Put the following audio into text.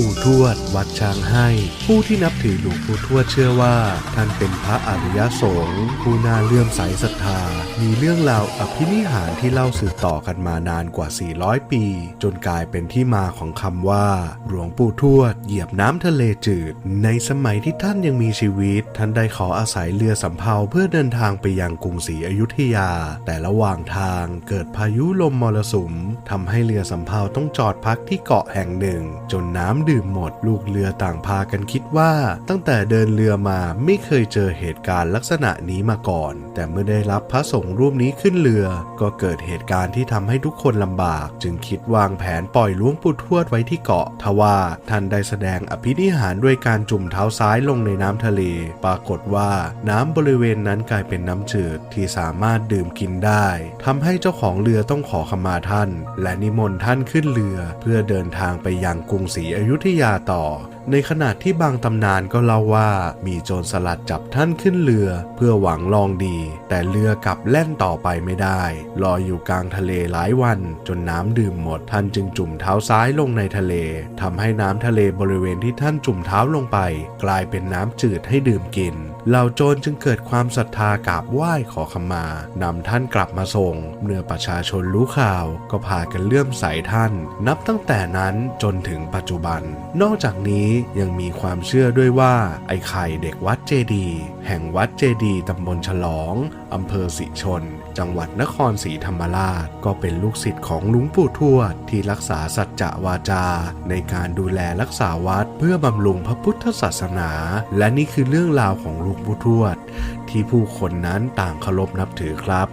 ปู่ทวด วัดช้างให้ ผู้ที่นับถือหลวงปู่ทวดเชื่อว่า ท่านเป็นพระอริยสงฆ์ผู้น่าเลื่อมใสศรัทธา มีเรื่องราวอภินิหารที่เล่าสืบต่อกันมานานกว่า 400 ปี จนกลายเป็นที่มาของคำว่า หลวงปู่ทวด เหยียบน้ำทะเลจืด ในสมัยที่ท่านยังมีชีวิต ท่านได้ขออาศัยเรือสำเภาเพื่อเดินทางไปยังกรุงศรีอยุธยา แต่ระหว่างทางเกิดพายุลมมรสุม ทำให้เรือสำเภาต้องจอดพักที่เกาะแห่งหนึ่ง จนน้ำดื่มหมด ลูกเรือต่างพากันคิดว่า ตั้งแต่เดินเรือมาไม่เคยเจอเหตุการณ์ลักษณะนี้มาก่อน แต่เมื่อได้รับพระสงฆ์รูปนี้ขึ้นเรือ ก็เกิดเหตุการณ์ที่ทำให้ทุกคนลำบาก จึงคิดวางแผนปล่อยล้วงปู่ทวดไว้ที่เกาะทว่าท่านได้แสดงอภินิหารด้วยการจุ่มเท้าซ้ายลงในน้ำทะเล ปรากฏว่าน้ำบริเวณนั้นกลายเป็นน้ำจืดที่สามารถดื่มกินได้ทำให้เจ้าของเรือต้องขอขมาท่านและนิมนต์ท่านขึ้นเรือ เพื่อเดินทางไปยังกรุงศรีอยุธยาต่อ ในขณะที่บางตำนานก็เล่าว่า มีโจรสลัดจับท่านขึ้นเรือ เพื่อหวังลองดี แต่เรือกลับแล่นต่อไปไม่ได้ลอยอยู่กลางทะเลหลายวัน จนน้ำดื่มหมดท่านจึงจุ่มเท้าซ้ายลงในทะเลทำให้น้ำทะเลบริเวณที่ท่านจุ่มเท้าลงไป กลายเป็นน้ำจืดให้ดื่มกิน เหล่าโจรจึงเกิดความศรัทธากราบไหว้ขอขมานำท่านกลับมาส่ง เมื่อประชาชนรู้ข่าวก็พากันเลื่อมใสท่าน นับตั้งแต่นั้นจนถึงปัจจุบัน นอกจากนี้ยังมีความเชื่อด้วยว่า ไอ้ไข่เด็กวัดเจดี แห่งวัดเจดีตำบลฉลองอำเภอสิชน จังหวัดนครศรีธรรมราช ก็เป็นลูกศิษย์ของหลุงปู่ทวด ที่รักษาสัจจะวาจา ในการดูแลรักษาวัดเพื่อบำรุงพระพุทธศาสนา และนี่คือเรื่องราวของหลุงปู่ทวด ที่ผู้คนนั้นต่างเคารพนับถือครับ